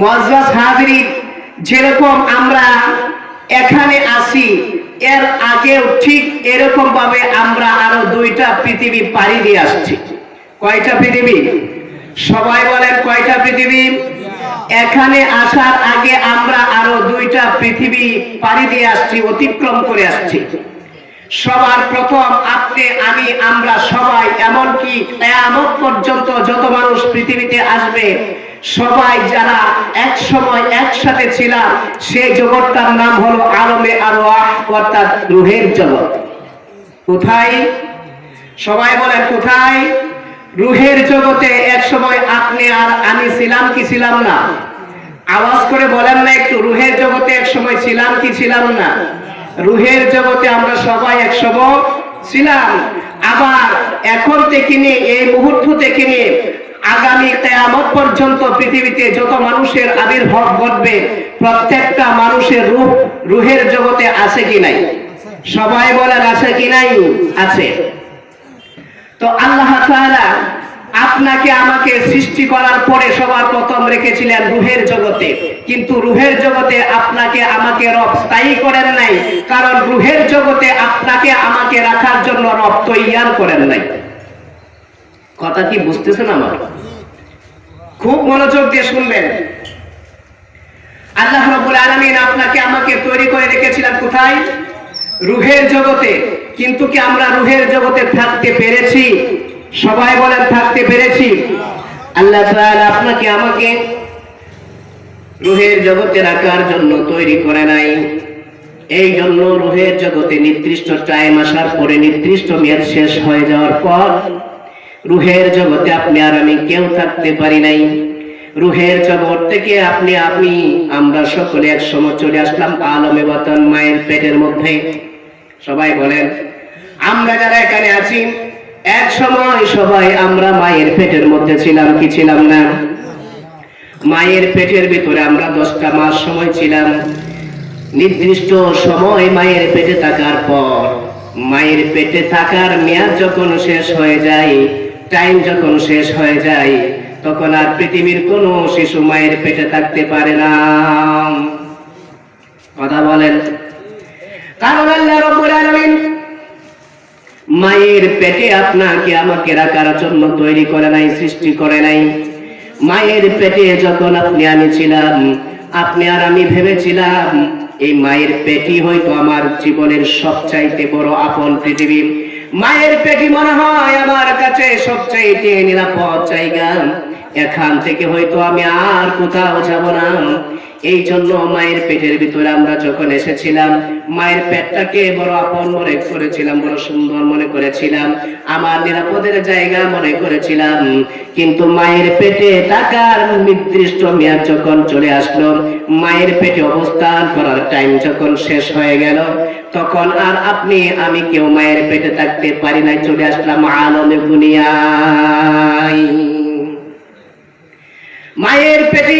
মজ্জাজ হাজরিন, যেরকম আমরা এখানে আসি এর আগেও ঠিক এরকম ভাবে আমরা আরও দুইটা পৃথিবী পাড়ি দিয়ে আসছি। কয়টা পৃথিবী? সবাই বলেন কয়টা পৃথিবী? এখানে আসার আগে আমরা আরও দুইটা পৃথিবী পাড়ি দিয়ে আসছি, অতিক্রম করে আসছি। সবার প্রথম আপনি, আমি, আমরা সবাই, এমনকি কেয়ামত পর্যন্ত যত মানুষ পৃথিবীতে আসবে, সবাই যারা এক সময় একসাথে ছিলাম, সেই জগৎটার নাম হলো আলমে আরও অর্থাৎ রুহের জগৎ। কোথায়? সবাই বলেন, কোথায়? রুহের জগতে এক সময় আপনি আর আমি ছিলাম কি ছিলাম না? আওয়াজ করে বলেন না একটু, রুহের জগতে এক সময় ছিলাম কি ছিলাম না? রুহের জগতে আমরা সবাই এক সময় ছিলাম। আবার এখন থেকে নিয়ে, এই মুহূর্ত থেকে নিয়ে, আগামী কেয়ামত পর্যন্ত পৃথিবীতে যত মানুষের আবির্ভাব ঘটবে, প্রত্যেকটা মানুষের রূপ রুহের জগতে আছে কি নাই? সবাই বলেন আছে কি নাই? আছে। তো আল্লাহ তাআলা আপনাকে আমাকে সৃষ্টি করার পরে সবার প্রথম রেখেছিলেন রুহের জগতে। কিন্তু রুহের জগতে আপনাকে আমাকে রব স্থায়ী করেন নাই। কারণ রুহের জগতে আপনাকে আমাকে রাখার জন্য রব তৈয়ার করেন নাই। কথা কি বুঝতেছেন আমার? খুব মনোযোগ দিয়ে শুনবেন। আল্লাহ রাব্বুল আলামিন আপনাকে আমাকে তৈরি করে রেখেছিলেন কোথায়? রুহের জগতে। কিন্তু কি আমরা রুহের জগতে থাকতে পেরেছি? সবাই বলেন থাকতে পেরেছি। আল্লাহ আপনাকে আমাকে রুহের জগতে রাখার জন্য তৈরি করে নাই। এই জন্য রুহের জগতে নির্দিষ্ট টাইম আসার পরে নির্দিষ্ট মেয়াদ শেষ হয়ে যাওয়ার পর রুহের জগতে আপনি আর আমি কেউ থাকতে পারি নাই। রুহের জগৎ থেকে আপনি আপনি আমরা সকলে এক সময় চলে আসলাম আলমে বাতন মায়ের পেটের মধ্যে। সবাই বলেন, আমরা যারা এখানে আছি এক সময় সবাই আমরা মায়ের পেটের মধ্যে ছিলাম কি ছিলাম না? মায়ের পেটের ভিতরে আমরা দশটা মাস সময় ছিলাম। নির্দিষ্ট সময় মায়ের পেটে থাকার পর, মায়ের পেটে থাকার মেয়াদ যখন শেষ হয়ে যায় টাইম যখন শেষ হয়ে যায়, তখন আর পৃথিবীর কোনো শিশু মায়ের পেটে থাকতে পারে না। কথা বলেন। কারণ আল্লাহ মায়ের পেটে আপনাকে, আমাকে রাখার জন্য তৈরি করে নাই, সৃষ্টি করে নাই। মায়ের পেটে যখন আপনি আমি ছিলাম, আপনি আর আমি ভেবেছিলাম, এই মায়ের পেটি হয়তো আমার জীবনের সবচাইতে বড় আপন পৃথিবী। মায়ের পেটি মনে হয় আমার কাছে সবচাইতে নিরাপদ জায়গা। এখান থেকে হয়তো আমি আর কোথাও যাব না। এই জন্য মায়ের পেটের ভিতরে আমরা যখন এসেছিলাম, মায়ের পেটটাকে বড় আপন মনে করেছিলাম, বড় সুন্দর মনে করেছিলাম, আমার নিরাপদের জায়গা মনে করেছিলাম। কিন্তু মায়ের পেটে টাকার নির্দিষ্ট মেয়াদ যখন চলে আসলো, মায়ের পেটে অবস্থান করার টাইম যখন শেষ হয়ে গেল, তখন আর আপনি, আমি কেউ মায়ের পেটে থাকতে পারি নাই, চলে আসলাম আলমে দুনিয়ায়। মায়ের পেটে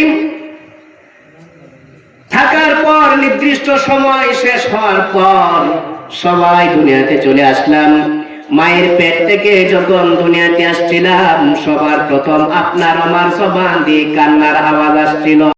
থাকার পর নির্দিষ্ট সময় শেষ হওয়ার পর সবাই দুনিয়াতে চলে আসলাম। মায়ের পেট থেকে যখন দুনিয়াতে আসছিলাম, সবার প্রথম আপনার আমার সবান দিয়ে কান্নার আওয়াজ আসছিল।